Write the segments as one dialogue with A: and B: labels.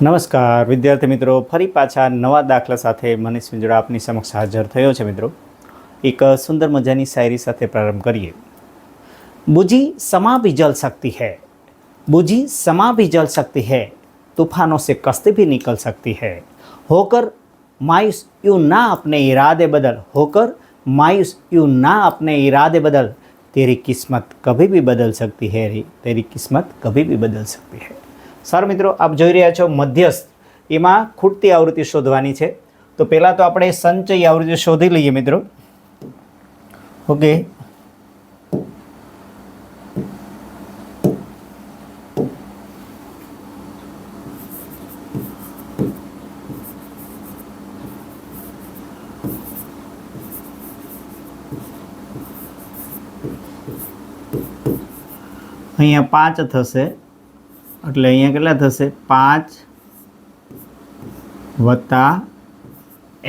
A: નમસ્કાર વિદ્યાર્થી મિત્રો ફરી પાછા નવા દાખલા સાથે મનીષ વિંજડા આપની સમક્ષ હાજર થયો છે મિત્રો એક સુંદર મજાની શાયરી સાથે પ્રારંભ કરીએ બુજી સમા भी जल सकती है बूझी समा भी जल सकती है तूफानों से कश्ती भी निकल सकती है होकर मायूस यूं ना अपने इरादे बदल होकर मायूस यूं ना अपने इरादे बदल तेरी किस्मत कभी भी बदल सकती है रे तेरी किस्मत कभी भी बदल सकती है સારું મિત્રો, આપ જોઈ રહ્યા છો મધ્યસ્થ. એમાં ખૂટતી આવૃત્તિ શોધવાની છે. તો પહેલાં તો આપણે સંચય આવૃત્તિ શોધી લઈએ મિત્રો. ઓકે. અહીંયા પાંચ થશે. એટલે અહીંયા કેટલા થશે? પાંચ વત્તા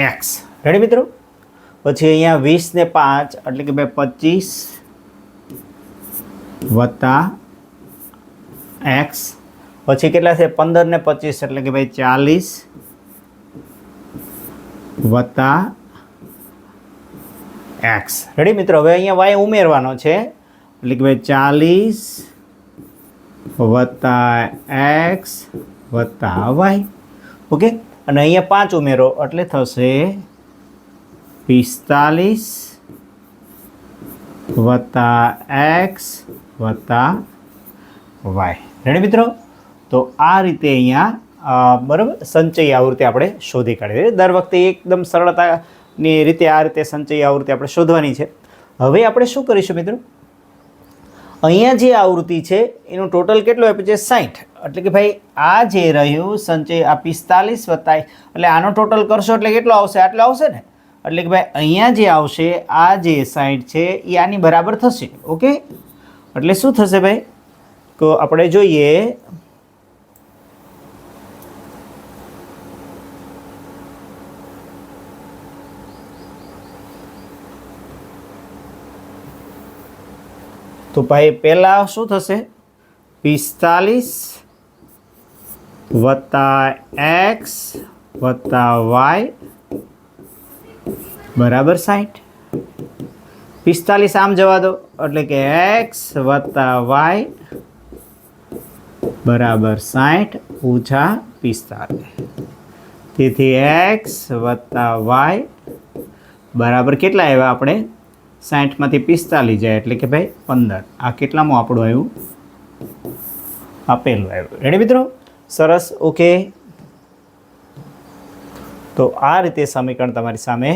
A: એક્સ. રેડી મિત્રો? પછી અહીંયા વીસ ને પાંચ, એટલે કે ભાઈ પચીસ વત્તા એક્સ. પછી કેટલા છે? પંદર ને પચીસ, એટલે કે ભાઈ ચાલીસ વત્તા એક્સ. રેડી મિત્રો? હવે અહીંયા વાય ઉમેરવાનો છે, એટલે કે ભાઈ ચાલીસ વત્તા એક્સ વત્તા વાય. ઓકે? અને અહીંયા પાંચ ઉમેરો, એટલે થશે પિસ્તાલીસ વત્તા એક્સ વત્તા વાય. રેડી મિત્રો? તો આ રીતે અહીંયા બરાબર? સંચય આવૃત્તિ આપણે શોધી કાઢીએ દર વખતે એકદમ સરળતાની રીતે આ રીતે સંચય આવૃત્તિ આપણે શોધવાની છે. હવે આપણે શું કરીશું મિત્રો? અહીંયા જે આવૃત્તિ છે, એનું ટોટલ કેટલું આપ્યું છે? સાઠ એટલે કે ભાઈ, આ જે રહ્યું, સંચય આ પિસ્તાલીસ વત્તા એટલે આનો ટોટલ કરશો એટલે કેટલો આવશે? આટલો આવશે ને? એટલે કે ભાઈ, અહીંયા જે આવશે, આ જે સાઠ છે, એ આની બરાબર થશે. ઓકે? એટલે શું થશે ભાઈ? તો આપણે જોઈએ તો ભાઈ, પહેલાં શું થશે? પિસ્તાલીસ વત્તા એક્સ વત્તા વાય બરાબર સાઠ પિસ્તાલીસ આમ જવા દો, એટલે કે એક્સ વત્તા વાય બરાબર સાઠ ઓછા પિસ્તાલીસ. તેથી એક્સ વત્તા વાય બરાબર કેટલા આવ્યા આપણે? સાઠમાંથી પિસ્તાલીસ જાય એટલે કે ભાઈ પંદર. આ કેટલામાં આપણું આવ્યું? આપેલું આવ્યું. રેડી મિત્રો? સરસ. ઓકે તો આ રીતે સમીકરણ તમારી સામે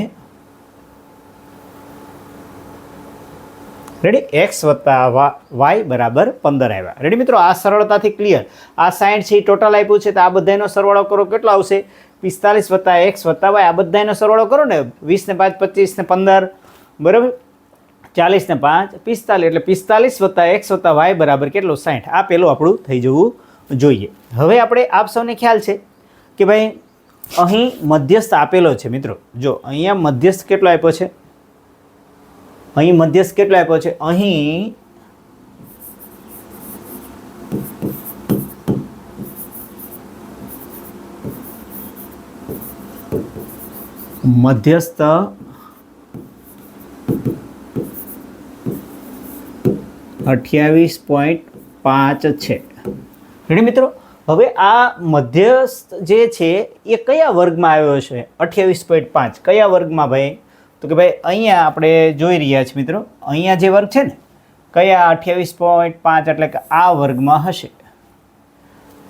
A: રેડી એક્સ વત્તા વાય બરાબર પંદર આવ્યા. રેડી મિત્રો? આ સરળતાથી ક્લિયર આ સાઠ છે ટોટલ આપ્યું છે, તો આ બધાનો સરવાળો કરો, કેટલો આવશે? પિસ્તાલીસ વત્તા એક્સ વત્તા વાય આ બધાનો સરવાળો કરો ને વીસ ને પાંચ પચીસ ને પંદર. બરાબર? ચાલીસ ને પાંચ, પિસ્તાલીસ, એટલે પિસ્તાલીસ વત્તા એક્સ વત્તા વાય બરાબર કેટલું? સાઠ આ પહેલું આપણું થઈ જવું જોઈએ. હવે આપણે આપ સૌને ખ્યાલ છે કે ભાઈ, અહીં મધ્યસ્થ આપેલો છે મિત્રો. જો, અહીંયા મધ્યસ્થ કેટલો આપ્યો છે? અહીં મધ્યસ્થ કેટલો આપ્યો છે? અહીં મધ્યસ્થ અઠ્યાવીસ પોઈન્ટ પાંચ છે. રેડી મિત્રો? હવે આ મધ્યસ્થ જે છે, એ કયા વર્ગમાં આવ્યો છે? અઠ્યાવીસ પોઈન્ટ પાંચ. કયા વર્ગમાં ભાઈ? તો કે ભાઈ, અહીંયા આપણે જોઈ રહ્યા છીએ મિત્રો. અહીંયા જે વર્ગ છે ને, કયા અઠ્યાવીસ પોઈન્ટ પાંચ એટલે કે આ વર્ગમાં હશે?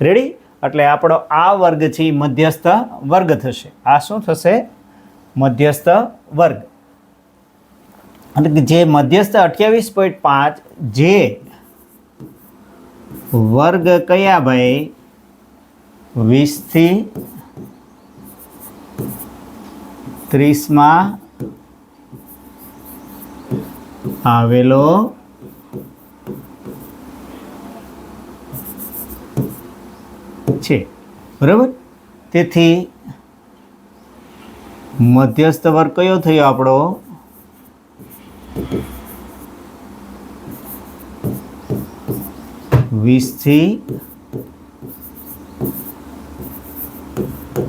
A: રેડી? એટલે આપણો આ વર્ગ છે, એ મધ્યસ્થ વર્ગ થશે. આ શું થશે? મધ્યસ્થ વર્ગ. અને જે મધ્યસ્થ અઠ્યાવીસ પોઈન્ટ પાંચ જે વર્ગ કયા ભાઈ? વીસથી ત્રીસમાં આવેલો છે. બરાબર? તેથી મધ્યસ્થ વર્ગ કયો થયો આપણો? વીસથી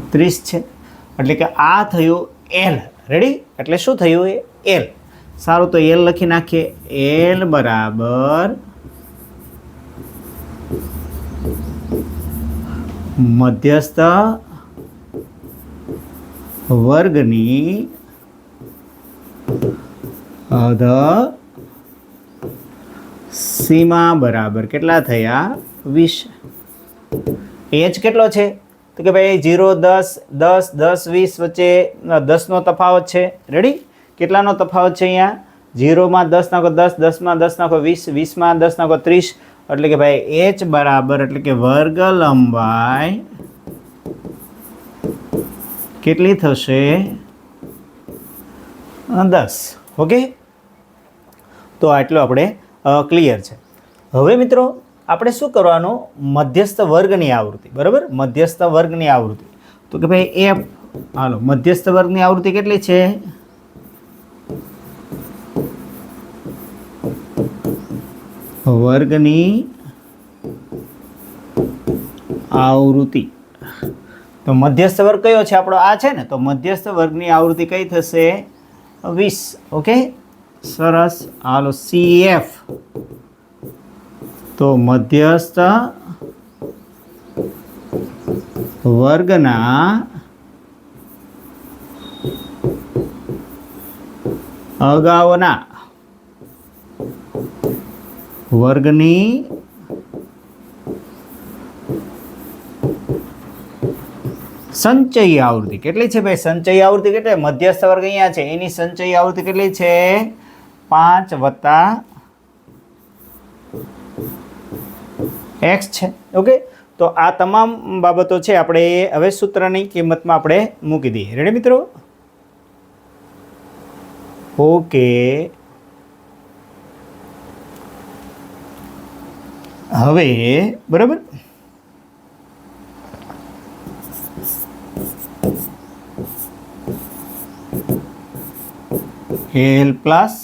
A: ત્રીસ છે. એટલે કે આ થયું એલ. રેડી એટલે શું થયું એ? એલ. સારું, તો એલ લખી નાખીએ. એલ બરાબર મધ્યસ્થ વર્ગની અધ સીમા બરાબર કેટલા થયા? વીસ. એચ કેટલો છે? તો કે ભાઈ જીરો, દસ દસ દસ, વીસ વચ્ચે દસનો તફાવત છે. રેડી કેટલાનો તફાવત છે અહીંયા? જીરોમાં દસ નાખો દસ, દસમાં દસ નાખો વીસ, વીસમાં દસ નાખો ત્રીસ. એટલે કે ભાઈ એચ બરાબર, એટલે કે વર્ગ લંબાઈ કેટલી થશે? દસ. ઓકે તો આટલું આપણે ક્લિયર છે. હવે મિત્રો, આપણે શું કરવાનું? મધ્યસ્થ વર્ગની આવૃત્તિ. બરાબર? મધ્યસ્થ વર્ગની આવૃત્તિ. તો કે ભાઈ, એ હાલો, મધ્યસ્થ વર્ગની આવૃત્તિ કેટલી છે? વર્ગની આવૃત્તિ. તો મધ્યસ્થ વર્ગ કયો છે આપણો? આ છે ને? તો મધ્યસ્થ વર્ગની આવૃત્તિ કઈ થશે? વીસ. ઓકે? સરસ. હાલો સી એફ તો મધ્યસ્થ વર્ગના અગાઉના વર્ગની સંચય આવૃત્તિ કેટલી છે ભાઈ? સંચય આવૃત્તિ કેટલી? મધ્યસ્થ વર્ગ અહીંયા છે. એની સંચય આવૃત્તિ કેટલી છે? પાંચ વત્તા એક્સ છે. ઓકે તો આ તમામ બાબતો છે આપણે હવે સૂત્રની કિંમતમાં આપણે મૂકી દઈએ. રેડી મિત્રો? ઓકે હવે, બરાબર? L plus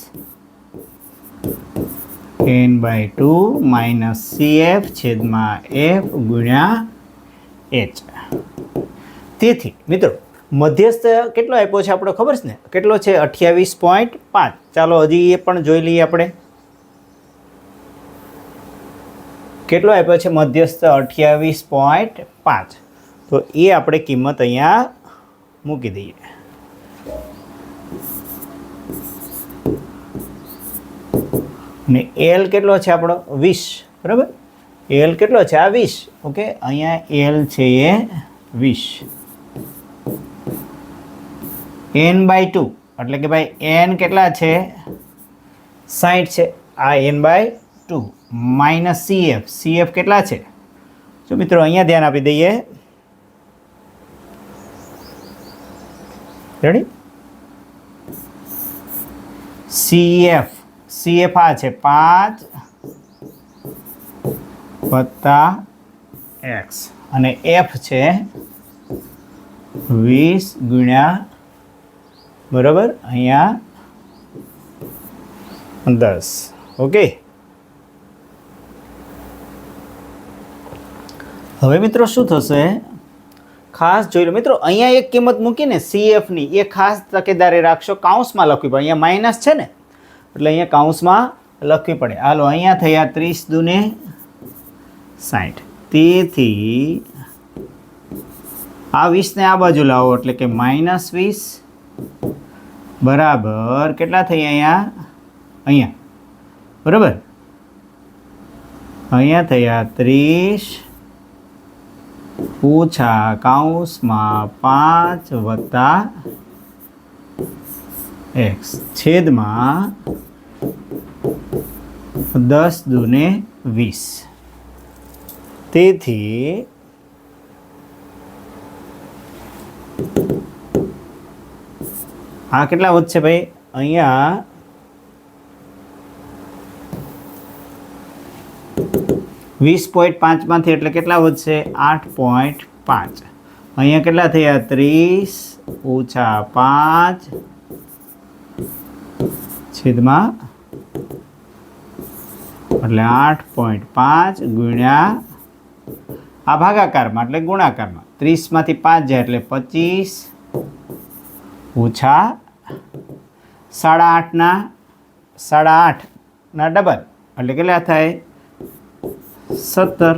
A: by two minus C F છેદમાં એફ ગુણ્યા એચ તેથી, મિત્રો, મધ્યસ્થ કેટલો આપ્યો છે આપણો ખબર છે ને? કેટલો છે? અઠ્યાવીસ પોઈન્ટ પાંચ. ચાલો હજી એ પણ જોઈ લઈએ આપણે. કેટલો આપ્યો છે? મધ્યસ્થ અઠ્યાવીસ પોઈન્ટ પાંચ. તો એ આપણે કિંમત અહીંયા મૂકી દઈએ. ને એલ કેટલો છે આપણો? વીસ. બરાબર? એલ કેટલો છે? આ વીસ. ઓકે? અહીંયા એલ છે એ વીસ. એન બાય ટુ એટલે કે ભાઈ એન કેટલા છે? સાઠ છે. આ N by two minus CF CF કેટલા છે? જો મિત્રો, અહીંયા ધ્યાન આપી દઈએ. રેડી સીએફ સીએફ આ છે પાંચ વત્તા એક્સ. અને એફ છે વીસ ગુણ્યા બરાબર અહીંયા દસ. ઓકે? હવે મિત્રો શું થશે? ખાસ જોઈ લો. મિત્રો, અહીંયા એક કિંમત મૂકીને સીએફની એ ખાસ તકેદારી રાખશો. કાઉન્સમાં લખવી પડે. અહીંયા માઇનસ છે ને? એટલે અહીંયા કાઉન્સમાં લખવી પડે. હાલો, અહીંયા થયા ત્રીસ દુને સાઠ તેથી આ વીસને આ બાજુ લાવો, એટલે કે માઇનસ વીસ બરાબર કેટલા થઈ અહીંયા? અહીંયા. બરાબર? અહીંયા થયા ત્રીસ ઓછા કાઉન્સમાં પાંચ વત્તા એક્સ. છેદમાં દસ દુને વીસ. તેથી આ કેટલા વધશે ભાઈ? અહીંયા વીસ પોઈન્ટ પાંચમાંથી એટલે કેટલા વધશે? આઠ પોઈન્ટ પાંચ. અહીંયા કેટલા થયા? ત્રીસ ઓછા પાંચ છેદમાં એટલે આઠ પોઈન્ટ પાંચ ગુણ્યા આ ભાગાકારમાં એટલે ગુણાકારમાં. ત્રીસમાંથી પાંચ જાય એટલે પચીસ ઓછા સાડા આઠના સાડા આઠના ડબલ. એટલે કેટલા થાય? સત્તર.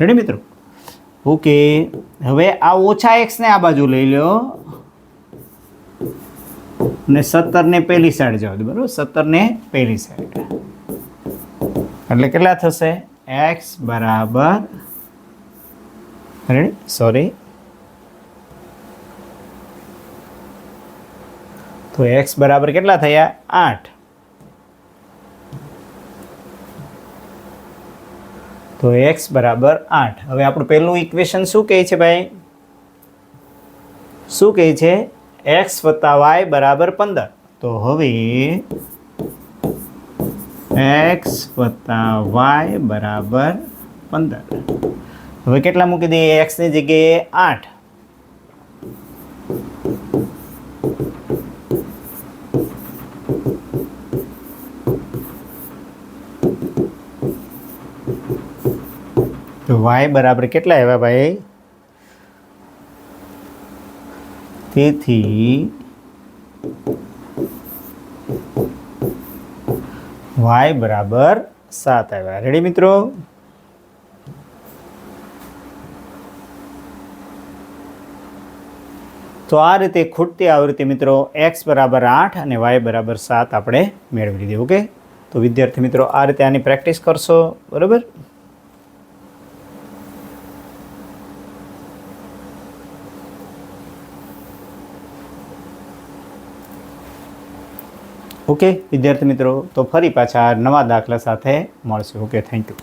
A: રેડી મિત્રો? ઓકે હવે આ ઓછા એક્સને આ બાજુ લઈ લો. ને સત્તરને પહેલી સાઈડ જવા દો, બરાબર? સત્તરને પહેલી સાઈડ એટલે કેટલા થશે? એક્સ બરાબર. રેડી સોરી તો એક્સ બરાબર કેટલા થયા? આઠ. તો એક્સ બરાબર આઠ. હવે આપણું પહેલું ઇક્વેશન શું કહે છે ભાઈ? શું કહે છે? એક્સ વત્તા વાય બરાબર પંદર. તો હવે એક્સ વત્તા વાય બરાબર પંદર. હવે કેટલા મૂકી દઈએ? એક્સની જગ્યાએ આઠ. તો વાય બરાબર કેટલા આવ્યા ભાઈ? તેથી વાય બરાબર સાત આવ્યા. રેડી મિત્રો? તો આ રીતે ખૂટતી આવૃત્તિ મિત્રો એક્સ બરાબર આઠ અને વાય બરાબર સાત આપણે મેળવી લીધી ઓકે તો વિદ્યાર્થી મિત્રો, આ રીતે આની પ્રેક્ટિસ કરશો, બરાબર? ઓકે વિદ્યાર્થી મિત્રો તો ફરી પાછા નવા દાખલા સાથે મળશું. Okay thank you